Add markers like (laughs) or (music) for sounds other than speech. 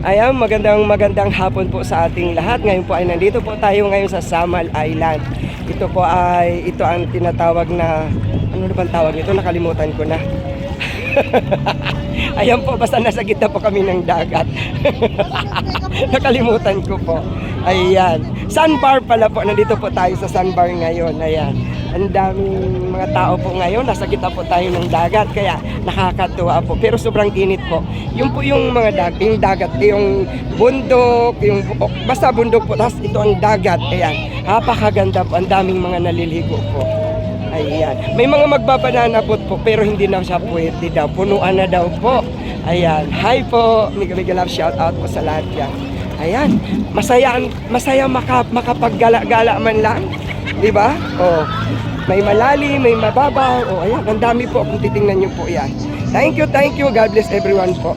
Ayan, magandang magandang hapon po sa ating lahat. Ngayon po ay nandito po tayo ngayon sa Samal Island. Ito po ay, ito ang tinatawag na, ano na bang tawag nito? Nakalimutan ko na. (laughs) Ayan po, basta nasa gitna po kami ng dagat. (laughs) Nakalimutan ko po. Ayan. Sandbar pala po. Nandito po tayo sa sandbar ngayon. Ayan. Ang daming mga tao po ngayon. Nasa gitna po tayo ng dagat. Kaya nakakatuwa po. Pero sobrang init po. Yung po yung mga dag yung dagat. Yung bundok. Yung, basta bundok po. Tapos ito ang dagat. Ayan. Napakaganda po. Ang daming mga naliligo po. Ayan. May mga magbabananabot po pero hindi na siya pwede daw. Punuan na daw po. Ayan. Hi po. Mega mega love shout out po sa lahat yan. Ayan. Masaya masaya maka, makapaggala-gala man lang. 'Di ba? Oh. May malalim, may mababaw. Oh, ayan. Ang dami po kung titingnan niyo po 'yan. Thank you, thank you. God bless everyone po.